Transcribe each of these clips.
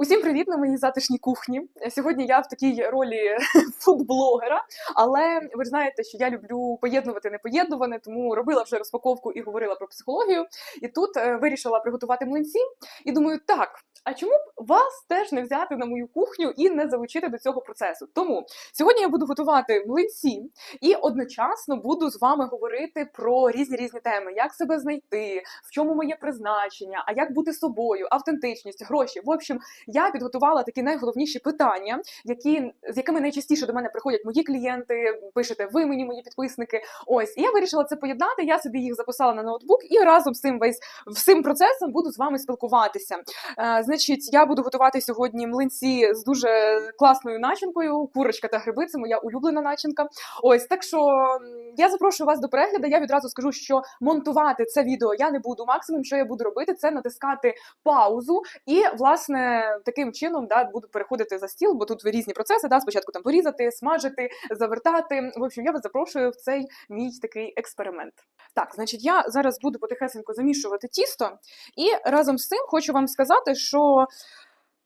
Усім привіт на моїй затишній кухні. Сьогодні я в такій ролі фудблогера, але ви ж знаєте, що я люблю поєднувати непоєднуване, тому робила вже розпаковку і говорила про психологію. І тут е, вирішила приготувати млинці. І думаю, так. А чому б вас теж не взяти на мою кухню і не залучити до цього процесу? Тому сьогодні я буду готувати млинці і одночасно буду з вами говорити про різні різні теми: як себе знайти, в чому моє призначення, а як бути собою, автентичність, гроші. В общем, я підготувала такі найголовніші питання, які з якими найчастіше до мене приходять мої клієнти. Пишете ви мені, мої підписники. Ось і я вирішила це поєднати. Я собі їх записала на ноутбук і разом з цим весь всім процесом буду з вами спілкуватися. Значить, я буду готувати сьогодні млинці з дуже класною начинкою. Курочка та гриби це моя улюблена начинка. Ось так що я запрошую вас до перегляду. Я відразу скажу, що монтувати це відео я не буду. Максимум, що я буду робити, це натискати паузу і власне таким чином да, буду переходити за стіл, бо тут різні процеси. Да, спочатку там порізати, смажити, завертати. В общем, я вас запрошую в цей мій такий експеримент. Так, значить, я зараз буду потихесенько замішувати тісто, і разом з цим хочу вам сказати, що.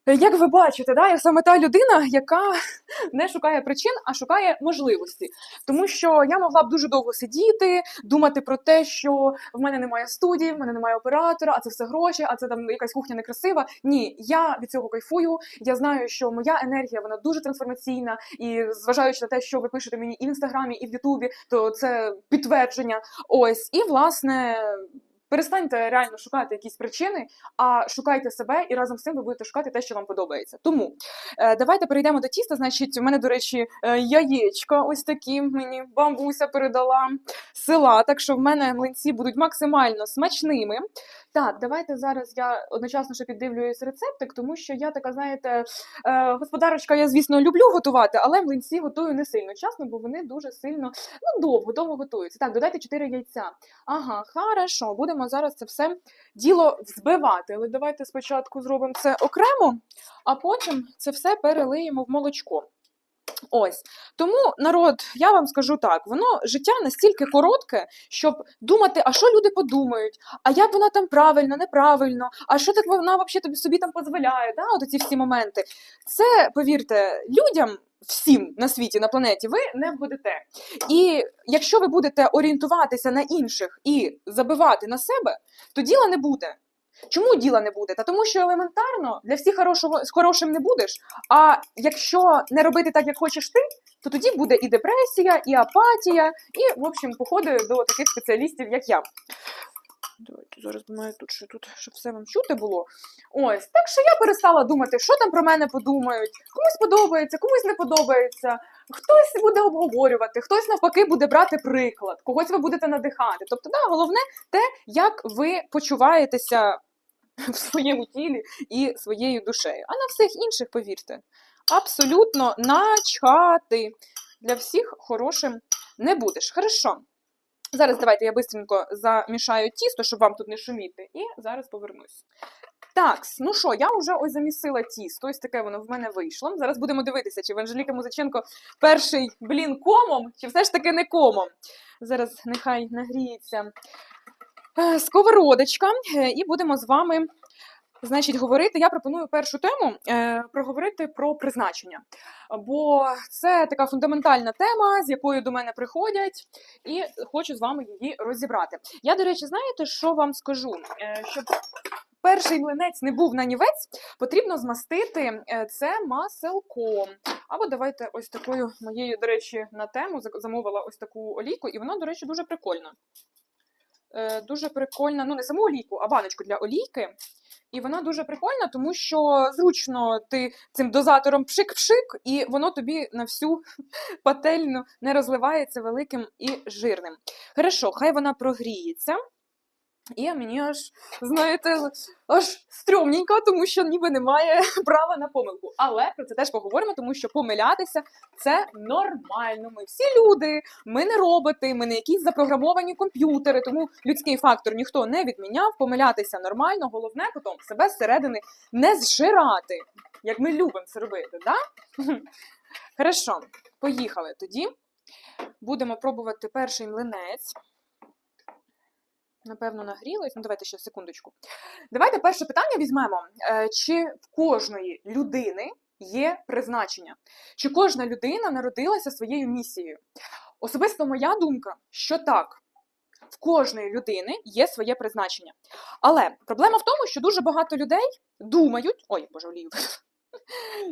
Як ви бачите, да, я саме та людина, яка не шукає причин, а шукає можливості. Тому що я могла б дуже довго сидіти, думати про те, що в мене немає студії, в мене немає оператора, а це все гроші, а це там якась кухня некрасива. Ні, я від цього кайфую. Я знаю, що моя енергія вона дуже трансформаційна, і зважаючи на те, що ви пишете мені і в інстаграмі, і в Ютубі, то це підтвердження. Ось і власне. Перестаньте реально шукати якісь причини, а шукайте себе, і разом з цим ви будете шукати те, що вам подобається. Тому е, давайте перейдемо до тіста. Значить, у мене, до речі, е, яєчка ось такі мені бабуся передала села. Так що в мене млинці будуть максимально смачними. Так, давайте зараз я одночасно ще піддивлююсь рецептик, тому що я така, знаєте, е, господарочка, я, звісно, люблю готувати, але млинці готую не сильно часно, бо вони дуже сильно ну, довго, довго готуються. Так, додайте 4 яйця. Ага, хорошо, будемо зараз це все діло взбивати. Але давайте спочатку зробимо це окремо, а потім це все перелиємо в молочко. Ось тому народ, я вам скажу так: воно життя настільки коротке, щоб думати, а що люди подумають, а як вона там правильно, неправильно, а що так вона взагалі тобі собі там дозволяє, да? от ці всі моменти. Це повірте, людям. Всім на світі, на планеті, ви не вгодите. І якщо ви будете орієнтуватися на інших і забивати на себе, то діла не буде. Чому діла не буде? Та тому, що елементарно для всіх хорошого, з хорошим не будеш. А якщо не робити так, як хочеш ти, то тоді буде і депресія, і апатія, і, в общем, походи до таких спеціалістів, як я. Давайте зараз думаю, тут що тут, щоб все вам чути було. Ось, так що я перестала думати, що там про мене подумають. Комусь подобається, комусь не подобається. Хтось буде обговорювати, хтось навпаки буде брати приклад, когось ви будете надихати. Тобто, да, головне те, як ви почуваєтеся в своєму тілі і своєю душею. А на всіх інших, повірте, абсолютно начхати. Для всіх хорошим не будеш. Хорошо. Зараз давайте я бистренько замішаю тісто, щоб вам тут не шуміти, і зараз повернусь. Так, ну що, я вже ось замісила тісто, ось таке воно в мене вийшло. Зараз будемо дивитися, чи в Анжеліка Музиченко перший блін комом, чи все ж таки не комом. Зараз нехай нагріється е, сковородочка, е, і будемо з вами. Значить, говорити, я пропоную першу тему е, проговорити про призначення. Бо це така фундаментальна тема, з якою до мене приходять, і хочу з вами її розібрати. Я, до речі, знаєте, що вам скажу? Е, щоб перший млинець не був нанівець, потрібно змастити е, це маселком. Або давайте ось такою моєю, до речі, на тему замовила ось таку олійку, і вона, до речі, дуже прикольна. Е, Дуже прикольна, ну не саму олійку, а баночку для олійки. І вона дуже прикольна, тому що зручно ти цим дозатором пшик-пшик, і воно тобі на всю пательну не розливається великим і жирним. Хорошо, хай вона прогріється. І мені аж, знаєте, аж стрьомненько, тому що ніби немає права на помилку. Але про це теж поговоримо, тому що помилятися це нормально. Ми всі люди, ми не роботи, ми не якісь запрограмовані комп'ютери, тому людський фактор ніхто не відміняв. Помилятися нормально. Головне потім себе зсередини не зжирати, як ми любимо це робити. Да? Хорошо, поїхали тоді. Будемо пробувати перший млинець. Напевно, нагрілось. Ну, давайте ще секундочку. Давайте перше питання візьмемо. Е, Чи в кожної людини є призначення? Чи кожна людина народилася своєю місією? Особисто моя думка, що так. В кожної людини є своє призначення. Але проблема в тому, що дуже багато людей думають. Ой, боже, олію.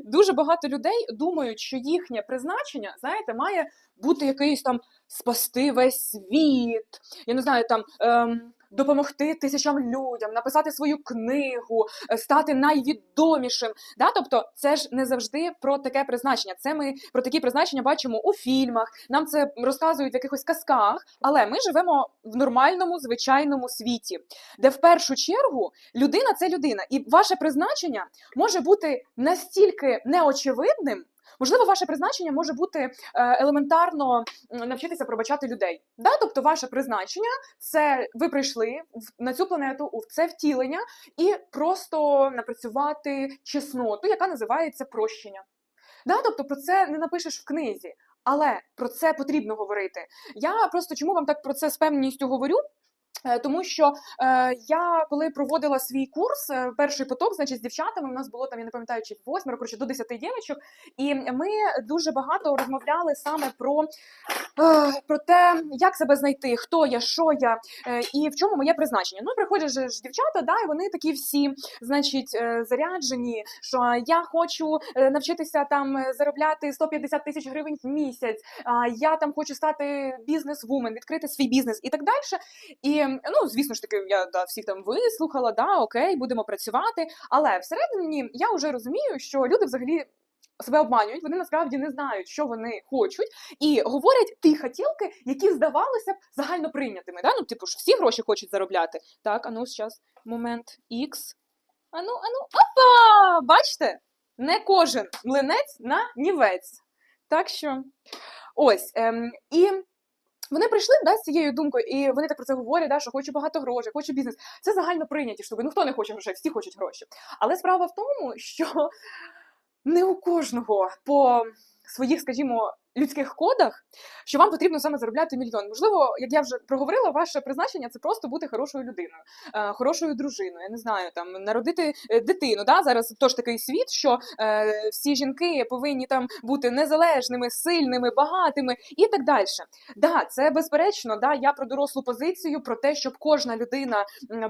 Дуже багато людей думають, що їхнє призначення, знаєте, має бути якийсь там спасти весь світ, я не знаю, там ем, допомогти тисячам людям, написати свою книгу, е, стати найвідомішим. Да? Тобто, це ж не завжди про таке призначення. Це ми про такі призначення бачимо у фільмах, нам це розказують в якихось казках, але ми живемо в нормальному, звичайному світі, де в першу чергу людина це людина, і ваше призначення може бути настільки неочевидним. Можливо, ваше призначення може бути е, елементарно навчитися пробачати людей. Да? Тобто, ваше призначення це ви прийшли в- на цю планету у це втілення і просто напрацювати чесноту, яка називається прощення. Да? Тобто про це не напишеш в книзі, але про це потрібно говорити. Я просто чому вам так про це з певністю говорю? Е, Тому що е, я коли проводила свій курс, е, перший поток, значить, з дівчатами, у нас було там, я не пам'ятаю, чи восьмеро, коротше, до 10 дівчаток, і ми дуже багато розмовляли саме про, е, про те, як себе знайти, хто я, що я е, і в чому моє призначення. Ну, приходять же ж дівчата, да, і вони такі всі, значить, е, заряджені, що я хочу е, навчитися там е, заробляти 150 тисяч гривень в місяць, а я там хочу стати бізнес-вумен, відкрити свій бізнес і так далі. І ну, звісно ж таки, я да, всіх там вислухала, да, окей, будемо працювати. Але всередині я вже розумію, що люди взагалі. Себе обманюють, вони насправді не знають, що вони хочуть, і говорять ті хотілки, які здавалося б загально прийнятими. Да? Ну, типу ж всі гроші хочуть заробляти. Так, а ну зараз момент X. Ану, ану, опа! Бачите? Не кожен млинець на нівець. Так що ось. Ем, і вони прийшли да, з цією думкою, і вони так про це говорять, да, що хочу багато грошей, хочу бізнес. Це загально прийняті штуки. Ну хто не хоче грошей, всі хочуть гроші. Але справа в тому, що не у кожного по своїх, скажімо, людських кодах, що вам потрібно саме заробляти мільйон. Можливо, як я вже проговорила, ваше призначення це просто бути хорошою людиною, е, хорошою дружиною. Я не знаю, там народити е, дитину. Да? Зараз тож такий світ, що е, всі жінки повинні там бути незалежними, сильними, багатими і так далі. Да, це безперечно. Да, я про дорослу позицію, про те, щоб кожна людина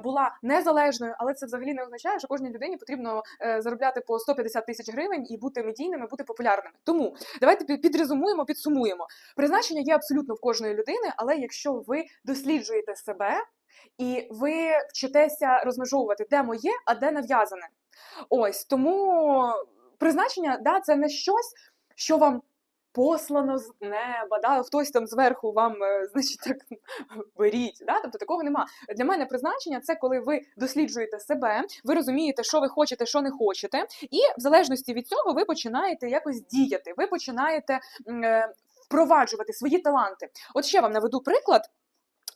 була незалежною, але це взагалі не означає, що кожній людині потрібно е, заробляти по 150 тисяч гривень і бути медійними, бути популярними. Тому давайте під- підрезумуємо, підсумуємо. Призначення є абсолютно в кожної людини, але якщо ви досліджуєте себе і ви вчитеся розмежовувати, де моє, а де нав'язане. Ось тому призначення, да, це не щось, що вам послано з неба, да, хтось там зверху вам, е, значить, так беріть. Да? Тобто такого нема. Для мене призначення це коли ви досліджуєте себе, ви розумієте, що ви хочете, що не хочете, і в залежності від цього ви починаєте якось діяти, ви починаєте е, впроваджувати свої таланти. От ще вам наведу приклад.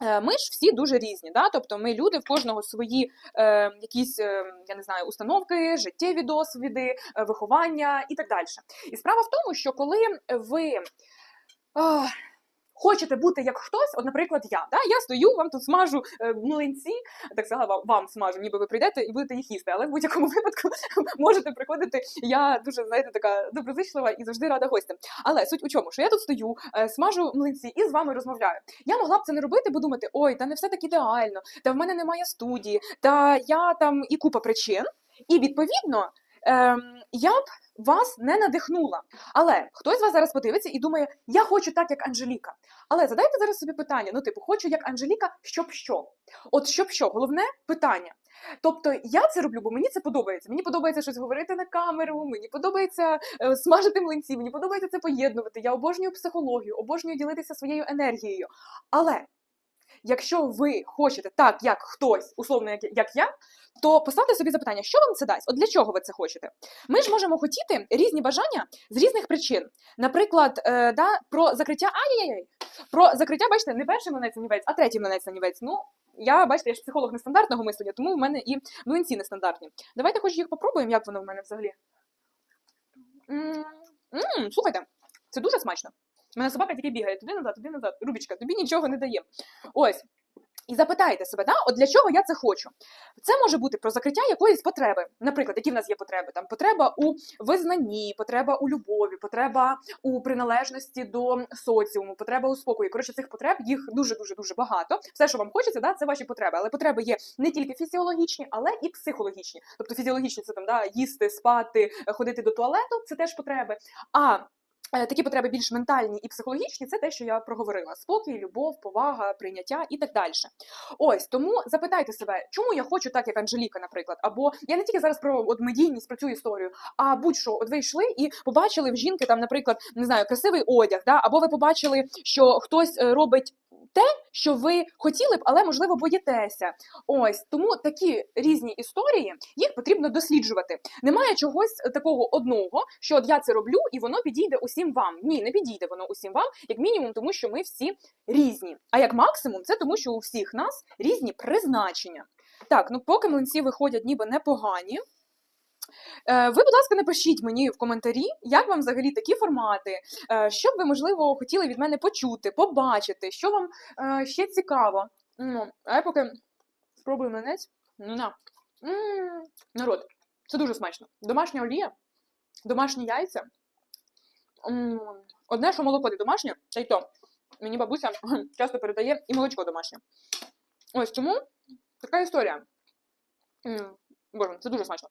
Е, Ми ж всі дуже різні, да? тобто ми люди, в кожного свої е, якісь, е, я не знаю, установки, життєві досвіди, е, виховання і так далі. І справа в тому, що коли ви е, хочете бути як хтось, от, наприклад, я, да? я стою, вам тут смажу е, млинці, так сказала, вам, смажу, ніби ви прийдете і будете їх їсти, але в будь-якому випадку можете приходити. Я дуже, знаєте, така доброзичлива і завжди рада гостям. Але суть у чому, що я тут стою, е, смажу млинці і з вами розмовляю. Я могла б це не робити, бо думати, ой, та не все так ідеально, та в мене немає студії, та я там і купа причин. І відповідно я б вас не надихнула. Але хтось з вас зараз подивиться і думає, я хочу так, як Анжеліка. Але задайте зараз собі питання: ну, типу, хочу як Анжеліка, щоб що? От щоб що? Головне питання. Тобто я це роблю, бо мені це подобається. Мені подобається щось говорити на камеру, мені подобається е, смажити млинці, мені подобається це поєднувати. Я обожнюю психологію, обожнюю ділитися своєю енергією. Але якщо ви хочете так, як хтось, условно, як, як я, то поставте собі запитання, що вам це дасть? От для чого ви це хочете? Ми ж можемо хотіти різні бажання з різних причин. Наприклад, е, да, про закриття ай-яй-яй. Про закриття, бачите, не перший млинець нанівець, а третій млинець нанівець. Ну, я бачите, я ж психолог нестандартного мислення, тому в мене і млинці нестандартні. Давайте хоч їх попробуємо, як воно в мене взагалі. М, м, Слухайте, це дуже смачно. Мене собака тільки бігає туди назад, туди назад. Рубічка, тобі нічого не дає. Ось. І запитайте себе, да, от для чого я це хочу? Це може бути про закриття якоїсь потреби. Наприклад, які в нас є потреби? Там потреба у визнанні, потреба у любові, потреба у приналежності до соціуму, потреба у спокої. Коротше, цих потреб їх дуже дуже дуже багато. Все, що вам хочеться, да, це ваші потреби. Але потреби є не тільки фізіологічні, але і психологічні. Тобто фізіологічні це там да, їсти, спати, ходити до туалету це теж потреби. А Такі потреби більш ментальні і психологічні це те, що я проговорила: спокій, любов, повага, прийняття і так далі. Ось тому запитайте себе, чому я хочу так, як Анжеліка, наприклад, або я не тільки зараз про от медійність, про цю історію, а будь-що, от ви йшли і побачили в жінки там, наприклад, не знаю, красивий одяг, да, або ви побачили, що хтось е, робить. Те, що ви хотіли б, але можливо боїтеся. Ось тому такі різні історії їх потрібно досліджувати. Немає чогось такого одного, що от я це роблю, і воно підійде усім вам. Ні, не підійде воно усім вам, як мінімум, тому що ми всі різні. А як максимум, це тому, що у всіх нас різні призначення. Так, ну поки млинці виходять ніби непогані. Е, Ви, будь ласка, напишіть мені в коментарі, як вам взагалі такі формати, е, що б ви, можливо, хотіли від мене почути, побачити, що вам е, ще цікаво. Ну, а я поки спробую млинець. Ну, на. Народ, це дуже смачно. Домашня олія, домашні яйця. Одне, що молоко не домашнє, та й то. Мені бабуся часто передає і молочко домашнє. Ось тому така історія. Боже, це дуже смачно.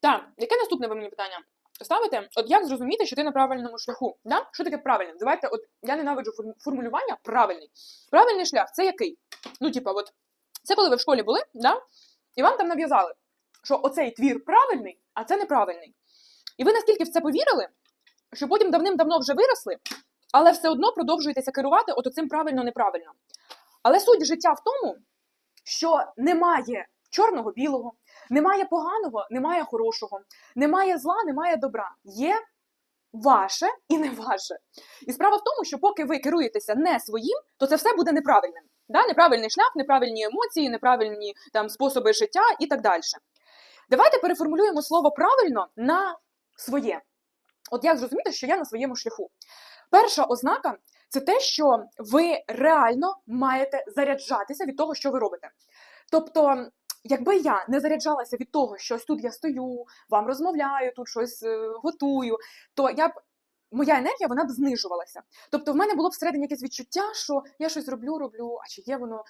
Так, яке наступне ви мені питання ставите? От як зрозуміти, що ти на правильному шляху? Да? Що таке правильне? Давайте, от я ненавиджу форм- формулювання правильний. Правильний шлях це який? Ну, типа, от це коли ви в школі були, да? і вам там нав'язали, що оцей твір правильний, а це неправильний. І ви настільки в це повірили, що потім давним-давно вже виросли, але все одно продовжуєтеся керувати от оцим правильно-неправильно. Але суть життя в тому, що немає чорного-білого, немає поганого, немає хорошого, немає зла, немає добра. Є ваше і не ваше. І справа в тому, що поки ви керуєтеся не своїм, то це все буде неправильним. Да? Неправильний шлях, неправильні емоції, неправильні там, способи життя і так далі. Давайте переформулюємо слово правильно на своє. От як зрозуміти, що я на своєму шляху? Перша ознака це те, що ви реально маєте заряджатися від того, що ви робите. Тобто, якби я не заряджалася від того, що ось тут я стою, вам розмовляю, тут щось е, готую, то я б. Моя енергія вона б знижувалася. Тобто, в мене було б всередині якесь відчуття, що я щось роблю, роблю, а чи є воно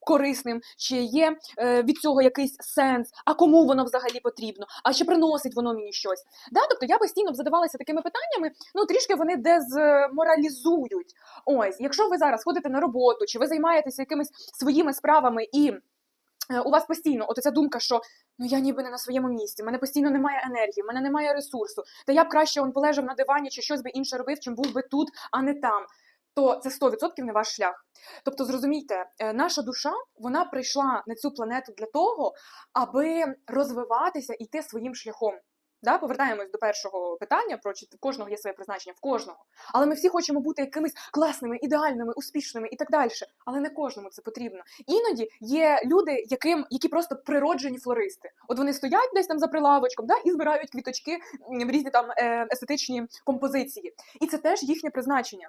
корисним, чи є е, від цього якийсь сенс, а кому воно взагалі потрібно, а чи приносить воно мені щось. Да? Тобто я постійно б задавалася такими питаннями, ну трішки вони дезморалізують. Ось, якщо ви зараз ходите на роботу, чи ви займаєтеся якимись своїми справами і. Е, У вас постійно от ця думка, що ну я ніби не на своєму місці, в мене постійно немає енергії, в мене немає ресурсу. Та я б краще он полежав на дивані чи щось би інше робив, чим був би тут, а не там. То це 100% не ваш шлях. Тобто, зрозумійте, е, наша душа вона прийшла на цю планету для того, аби розвиватися і йти своїм шляхом. Да, повертаємось до першого питання про чи в кожного є своє призначення, в кожного. Але ми всі хочемо бути якимись класними, ідеальними, успішними і так далі. Але не кожному це потрібно. Іноді є люди, яким які просто природжені флористи. От вони стоять десь там за прилавочком, да, і збирають квіточки в різні там е, естетичні композиції. І це теж їхнє призначення.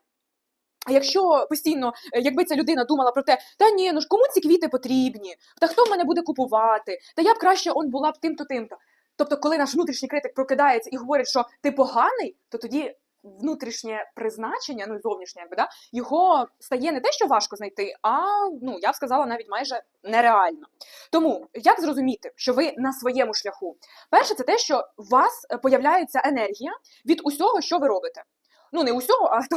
А якщо постійно, е, якби ця людина думала про те, та ні, ну ж кому ці квіти потрібні, та хто в мене буде купувати, та я б краще он була б тим-то тим-то. Тобто, коли наш внутрішній критик прокидається і говорить, що ти поганий, то тоді внутрішнє призначення, ну і зовнішнє, якби да, його стає не те, що важко знайти, а ну я б сказала навіть майже нереально. Тому як зрозуміти, що ви на своєму шляху? Перше, це те, що у вас е, появляється енергія від усього, що ви робите. Ну, не усього, а то,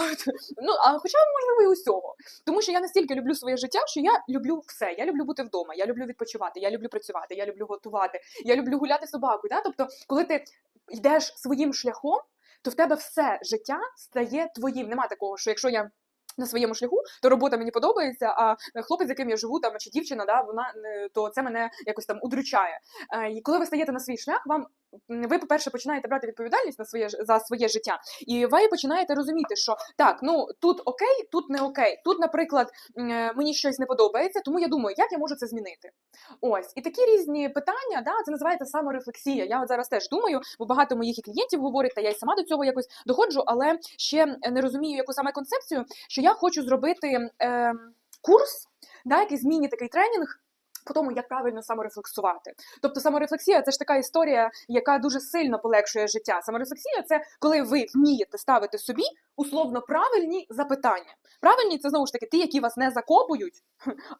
ну, а хоча можливо і усього. Тому що я настільки люблю своє життя, що я люблю все. Я люблю бути вдома, я люблю відпочивати, я люблю працювати, я люблю готувати, я люблю гуляти з собакою. Да? Тобто, коли ти йдеш своїм шляхом, то в тебе все життя стає твоїм. Нема такого, що якщо я. На своєму шляху, то робота мені подобається, а хлопець, з яким я живу, там чи дівчина, да, вона не- то це мене якось там удручає. Е, І коли ви стаєте на свій шлях, вам ви, по-перше, починаєте брати відповідальність на своє за своє життя, і ви починаєте розуміти, що так, ну тут окей, тут не окей. Тут, наприклад, е, мені щось не подобається, тому я думаю, як я можу це змінити. Ось і такі різні питання, да, це називається саморефлексія. Я от зараз теж думаю, бо багато моїх і клієнтів говорять, та я й сама до цього якось доходжу, але ще не розумію, яку саме концепцію, що я хочу зробити. Е, курс, да, якийсь міні-такий тренінг. По тому, як правильно саморефлексувати. Тобто саморефлексія це ж така історія, яка дуже сильно полегшує життя. Саморефлексія це коли ви вмієте ставити собі условно правильні запитання. Правильні це знову ж таки ті, які вас не закопують,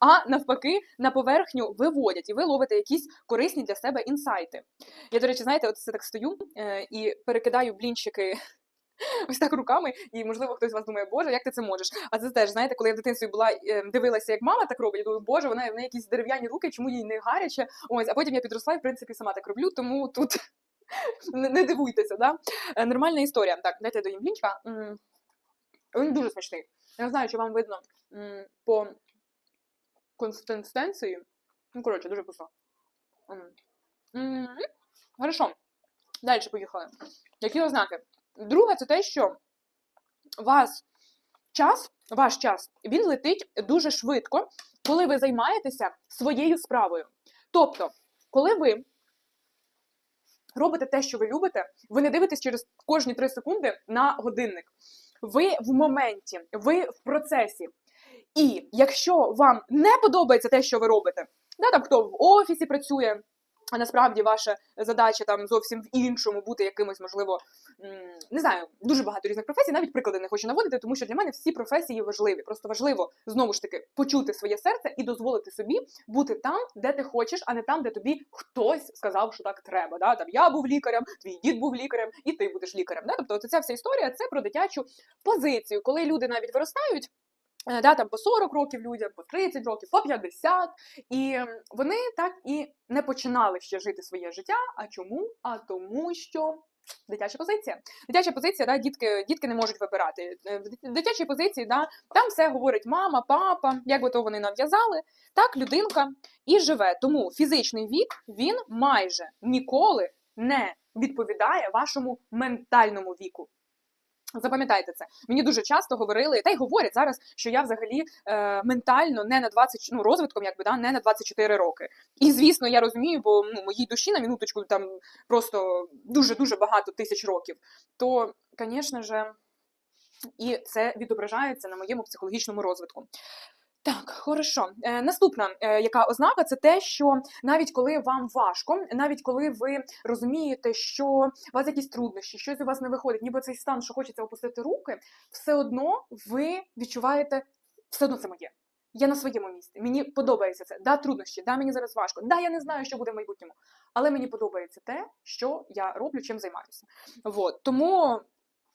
а навпаки на поверхню виводять, і ви ловите якісь корисні для себе інсайти. Я, до речі, знаєте, от це так стою е, і перекидаю блінчики ось так руками, і можливо хтось з вас думає, боже, як ти це можеш? А це теж знаєте, коли я в дитинстві була е, дивилася, як мама так робить, я думаю, боже, вона в неї якісь дерев'яні руки, чому їй не гаряче? Ось, а потім я підросла і в принципі сама так роблю, тому тут не, дивуйтеся, да? Е, Нормальна історія. Так, дайте до блінчика. Він дуже смачний. Я не знаю, чи вам видно по консистенції. Ну, коротше, дуже вкусно. Хорошо. Далі поїхали. Які ознаки? Друге, це те, що вас час, ваш час, він летить дуже швидко, коли ви займаєтеся своєю справою. Тобто, коли ви робите те, що ви любите, ви не дивитесь через кожні 3 секунди на годинник. Ви в моменті, ви в процесі. І якщо вам не подобається те, що ви робите, да, там хто в офісі працює, а насправді ваша задача там зовсім в іншому бути якимось, можливо, не знаю, дуже багато різних професій. Навіть приклади не хочу наводити, тому що для мене всі професії важливі. Просто важливо знову ж таки почути своє серце і дозволити собі бути там, де ти хочеш, а не там, де тобі хтось сказав, що так треба. Да? Там я був лікарем, твій дід був лікарем, і ти будеш лікарем. Да? Тобто, ця вся історія це про дитячу позицію, коли люди навіть виростають. Е, Да, там по 40 років людям, по 30 років, по 50. І вони так і не починали ще жити своє життя. А чому? А тому, що дитяча позиція. Дитяча позиція, да, дітки, дітки не можуть вибирати. Е, В дит- дитячій позиції, да, там все говорить мама, папа, як би то вони нав'язали. Так людинка і живе. Тому фізичний вік він майже ніколи не відповідає вашому ментальному віку. Запам'ятайте це. Мені дуже часто говорили, та й говорять зараз, що я взагалі е, ментально не на 20, ну, розвитком, якби да, не на 24 роки. І звісно, я розумію, бо ну, моїй душі на минуточку там просто дуже дуже багато тисяч років. То, звісно ж, і це відображається на моєму психологічному розвитку. Так, хорошо. Е, наступна е, яка ознака, це те, що навіть коли вам важко, навіть коли ви розумієте, що у вас якісь труднощі, щось у вас не виходить, ніби цей стан, що хочеться опустити руки, все одно ви відчуваєте, все одно це моє. Я на своєму місці. Мені подобається це. Да, труднощі, да, мені зараз важко. Да, я не знаю, що буде в майбутньому. Але мені подобається те, що я роблю, чим займаюся. Вот. Тому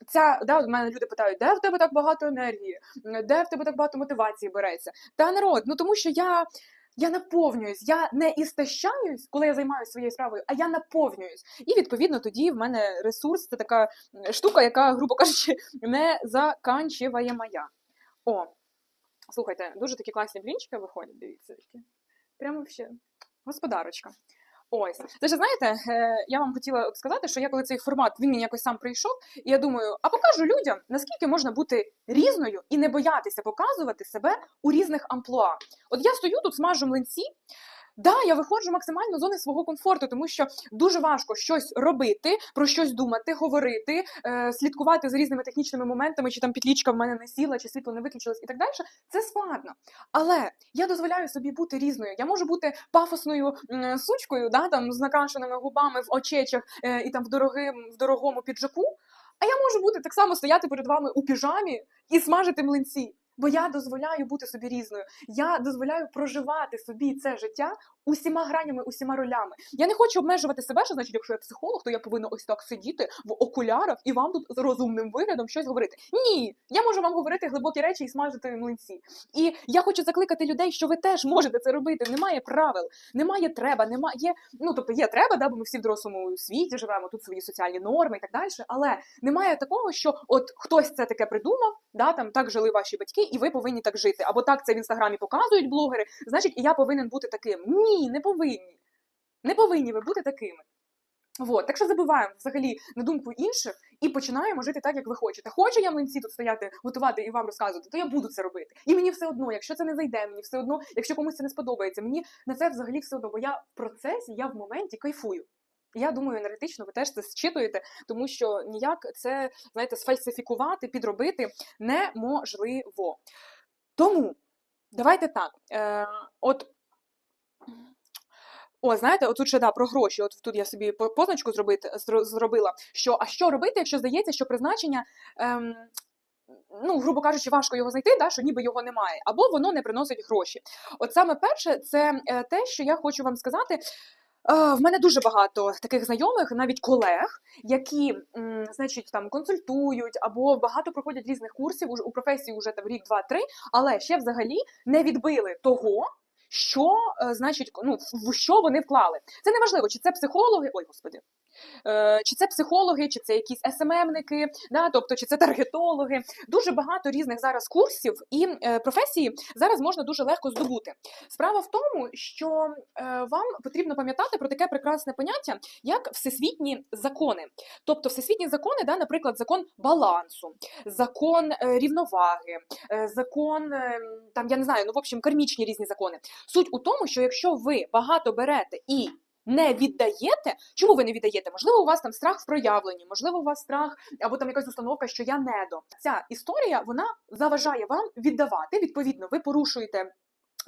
ця, да, от мене люди питають, де в тебе так багато енергії, де в тебе так багато мотивації береться. Та народ, ну тому що я. Я наповнююсь, я не істощаюсь, коли я займаюся своєю справою, а я наповнююсь. І відповідно тоді в мене ресурс це така штука, яка, грубо кажучи, не заканчиває моя. О, слухайте, дуже такі класні блінчики виходять, дивіться. Прямо ще господарочка. Ось, це ж знаєте, е, я вам хотіла сказати, що я коли цей формат він мені якось сам прийшов, і я думаю, а покажу людям, наскільки можна бути різною і не боятися показувати себе у різних амплуа. От я стою тут, смажу млинці. Да, я виходжу максимально з зони свого комфорту, тому що дуже важко щось робити, про щось думати, говорити, е, слідкувати за різними технічними моментами, чи там підлічка в мене не сіла, чи світло не виключилось і так далі. Це складно. Але я дозволяю собі бути різною. Я можу бути пафосною м, сучкою, да, там з накрашеними губами в очечах е, і там в дорогим, в дорогому піджаку. А я можу бути так само стояти перед вами у піжамі і смажити млинці. Бо я дозволяю бути собі різною. Я дозволяю проживати собі це життя усіма гранями, усіма ролями. Я не хочу обмежувати себе, що значить, якщо я психолог, то я повинна ось так сидіти в окулярах і вам тут з розумним виглядом щось говорити. Ні, я можу вам говорити глибокі речі і смажити млинці. І я хочу закликати людей, що ви теж можете це робити. Немає правил, немає треба, немає. Ну тобто є треба, да, бо ми всі в дорослому світі живемо, тут свої соціальні норми і так далі. Але немає такого, що от хтось це таке придумав, да, там так жили ваші батьки, і ви повинні так жити. Або так це в інстаграмі показують блогери, значить, і я повинен бути таким. Ні, не повинні. Не повинні ви бути такими. Вот. Так що забуваємо взагалі на думку інших і починаємо жити так, як ви хочете. Хочу я млинці тут стояти, готувати і вам розказувати, то я буду це робити. І мені все одно, якщо це не зайде, мені все одно, якщо комусь це не сподобається, мені на це взагалі все одно, бо я в процесі, я в моменті кайфую. Я думаю, енергетично ви теж це зчитуєте, тому що ніяк це знаєте, сфальсифікувати, підробити неможливо. Тому давайте так. Е, от о, знаєте, отут ще да, про гроші. От тут я собі по- позначку зробити, зро- зробила. Що, а що робити, якщо здається, що призначення, ем, ну, грубо кажучи, важко його знайти, да, що ніби його немає, або воно не приносить гроші. От саме перше, це е, те, що я хочу вам сказати. Е, В мене дуже багато таких знайомих, навіть колег, які, значить, там консультують або багато проходять різних курсів у професії вже там рік, два, три, але ще взагалі не відбили того, що е, значить, ну в що вони вклали. Це не важливо, чи це психологи, ой, господи. Е, Чи це психологи, чи це якісь СММники, да, тобто чи це таргетологи. Дуже багато різних зараз курсів і е, професії зараз можна дуже легко здобути. Справа в тому, що е, вам потрібно пам'ятати про таке прекрасне поняття, як всесвітні закони. Тобто, всесвітні закони, да, наприклад, закон балансу, закон рівноваги, закон там, я не знаю, ну в общем, кармічні різні закони. Суть у тому, що якщо ви багато берете і не віддаєте, чому ви не віддаєте? Можливо, у вас там страх в проявленні, можливо, у вас страх або там якась установка, що я недо. Ця історія вона заважає вам віддавати. Відповідно, ви порушуєте.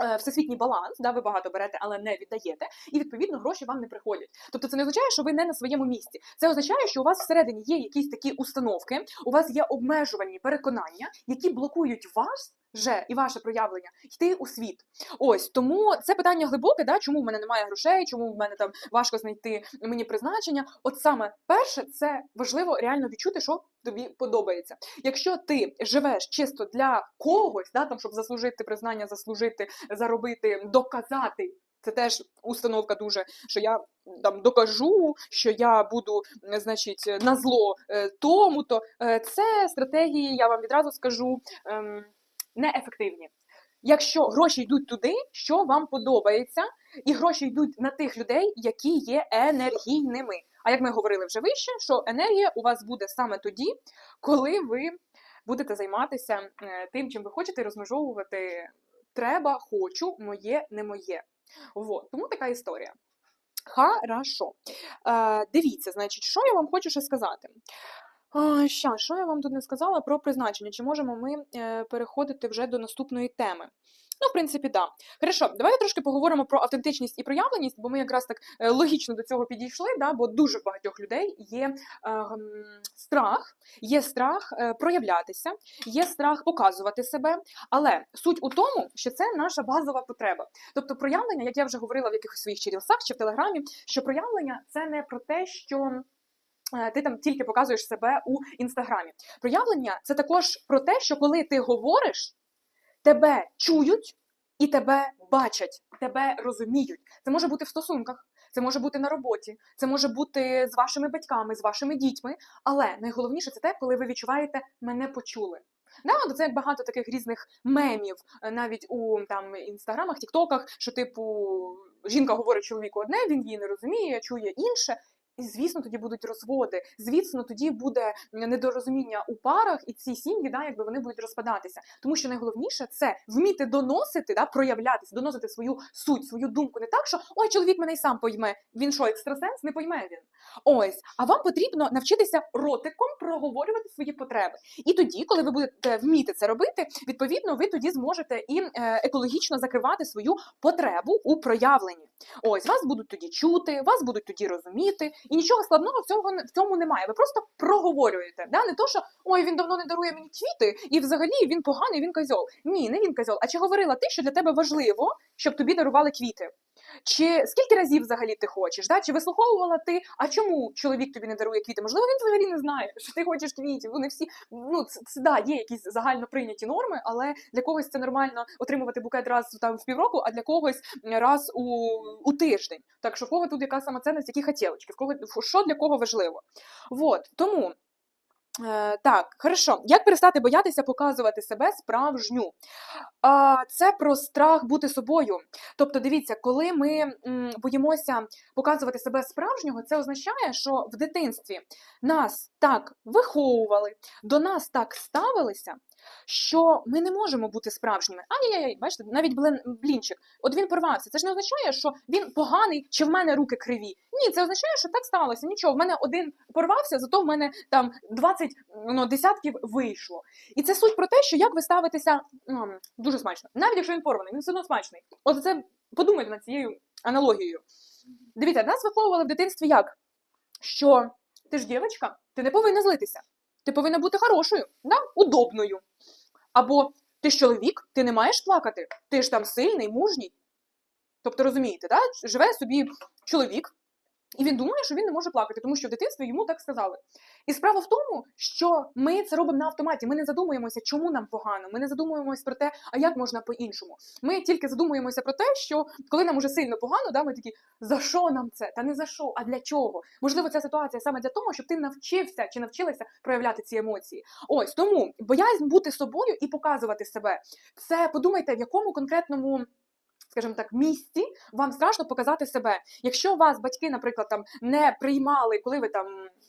е, Всесвітній баланс, да, ви багато берете, але не віддаєте, і відповідно гроші вам не приходять. Тобто це не означає, що ви не на своєму місці. Це означає, що у вас всередині є якісь такі установки, у вас є обмежувальні переконання, які блокують вас вже і ваше проявлення йти у світ. Ось тому це питання глибоке, да, чому в мене немає грошей, чому в мене там важко знайти мені призначення. От саме перше, це важливо реально відчути, що тобі подобається. Якщо ти живеш чисто для когось, да, там щоб заслужити признання, заслужити, заробити, доказати. Це теж установка дуже, що я там докажу, що я буду, значить, на зло е, тому-то. Е, Це стратегії, я вам відразу скажу, ем, неефективні. Якщо гроші йдуть туди, що вам подобається, і гроші йдуть на тих людей, які є енергійними. А як ми говорили вже вище, що енергія у вас буде саме тоді, коли ви будете займатися е, тим, чим ви хочете, розмежовувати треба, хочу, моє, не моє. Вот. Тому така історія. Хорошо. Е, дивіться, значить, що я вам хочу ще сказати. Ща, що я вам тут не сказала про призначення? Чи можемо ми е, переходити вже до наступної теми? Ну, в принципі, да. Хорошо, давайте трошки поговоримо про автентичність і проявленість, бо ми якраз так е, логічно до цього підійшли, да, бо дуже багатьох людей є е, м, страх, є страх е, проявлятися, є страх показувати себе. Але суть у тому, що це наша базова потреба. Тобто, проявлення, як я вже говорила в якихось своїх чи чи в телеграмі, що проявлення це не про те, що. Е, Ти там тільки показуєш себе у інстаграмі. Проявлення це також про те, що коли ти говориш, тебе чують і тебе бачать, тебе розуміють. Це може бути в стосунках, це може бути на роботі, це може бути з вашими батьками, з вашими дітьми. Але найголовніше це те, коли ви відчуваєте мене почули. Да, от це як багато таких різних мемів, е, навіть у там інстаграмах, тіктоках, що типу жінка говорить чоловіку одне, він її не розуміє, чує інше. І звісно, тоді будуть розводи. Звісно, тоді буде недорозуміння у парах, і ці сім'ї, да, якби вони будуть розпадатися. Тому що найголовніше це вміти доносити, да, проявлятися, доносити свою суть, свою думку. Не так, що ой, чоловік мене й сам пойме. Він що, екстрасенс? Не пойме він. Ось, а вам потрібно навчитися ротиком проговорювати свої потреби. І тоді, коли ви будете вміти це робити, відповідно, ви тоді зможете і е, екологічно закривати свою потребу у проявленні. Ось вас будуть тоді чути, вас будуть тоді розуміти, і нічого складного в цьому в цьому немає. Ви просто проговорюєте. Да? Не то, що ой, він давно не дарує мені квіти, і взагалі він поганий, він козьол. Ні, не він козьол. А чи говорила ти, що для тебе важливо, щоб тобі дарували квіти? Чи скільки разів взагалі ти хочеш? Да? Чи вислуховувала ти? А чому чоловік тобі не дарує квіти? Можливо, він взагалі не знає, що ти хочеш квітів. Вони всі ну це, це да, є якісь загально прийняті норми, але для когось це нормально отримувати букет раз там в півроку, а для когось раз у, у тиждень. Так що в кого тут яка самоцінність, які хотілочки, в кого що для кого важливо. Вот тому. Е, так, хорошо. Як перестати боятися показувати себе справжню? А, це про страх бути собою. Тобто, дивіться, коли ми м, боїмося показувати себе справжнього, це означає, що в дитинстві нас так виховували, до нас так ставилися, що ми не можемо бути справжніми. Ай-яй-яй, бачите, навіть блінчик. От він порвався. Це ж не означає, що він поганий чи в мене руки криві. Ні, це означає, що так сталося. Нічого, в мене один порвався, зато в мене там 20 ну, десятків вийшло. І це суть про те, що як ви ставитеся м, дуже смачно. Навіть якщо він порваний, він все одно смачний. От це подумайте над цією аналогією. Дивіться, нас виховували в дитинстві як? Що ти ж дівчинка, ти не повинна злитися. Ти повинна бути хорошою, да? удобною. Або ти ж чоловік, ти не маєш плакати, ти ж там сильний, мужній. Тобто, розумієте, да? живе собі чоловік, і він думає, що він не може плакати, тому що в дитинстві йому так сказали. І справа в тому, що ми це робимо на автоматі. Ми не задумуємося, чому нам погано. Ми не задумуємося про те, а як можна по-іншому. Ми тільки задумуємося про те, що коли нам уже сильно погано, да, ми такі, за що нам це? Та не за що, а для чого? Можливо, ця ситуація саме для того, щоб ти навчився чи навчилася проявляти ці емоції. Ось тому боязнь бути собою і показувати себе. Це подумайте, в якому конкретному. Скажімо так, місці вам страшно показати себе. Якщо вас батьки, наприклад, там не приймали, коли ви там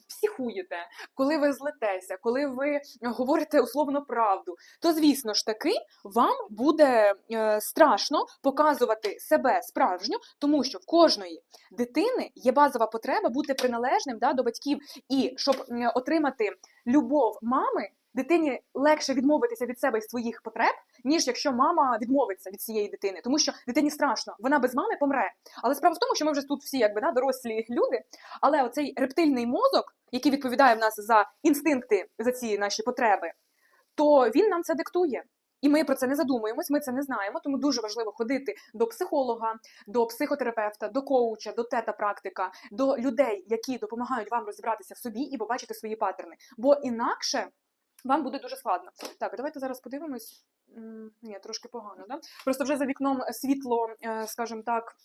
психуєте, коли ви злетеся, коли ви говорите условно правду, то звісно ж таки вам буде е, страшно показувати себе справжньо, тому що в кожної дитини є базова потреба бути приналежним да, до батьків, і щоб отримати любов мами. Дитині легше відмовитися від себе і своїх потреб, ніж якщо мама відмовиться від цієї дитини, тому що дитині страшно, вона без мами помре. Але справа в тому, що ми вже тут всі якби да, дорослі люди. Але оцей рептильний мозок, який відповідає в нас за інстинкти, за ці наші потреби, то він нам це диктує. І ми про це не задумуємось, ми це не знаємо. Тому дуже важливо ходити до психолога, до психотерапевта, до коуча, до тета-практика, до людей, які допомагають вам розібратися в собі і побачити свої паттерни. Бо інакше вам буде дуже складно. Так, давайте зараз подивимось. Ні, трошки погано, да? Просто вже за вікном світло, е, скажімо так.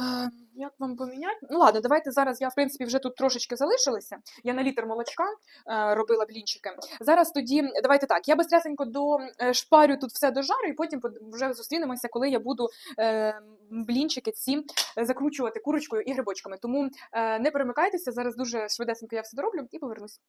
Е, Як вам поміняти? Ну ладно, давайте зараз я в принципі вже тут трошечки залишилася. Я на літр молочка е, робила блінчики. Зараз тоді давайте так. Я безтрясенько до е, шпарю тут все дожарю, і потім вже зустрінемося, коли я буду е, блінчики ці е, закручувати курочкою і грибочками. Тому е, не перемикайтеся. Зараз дуже швидесенько я все дороблю і повернусь.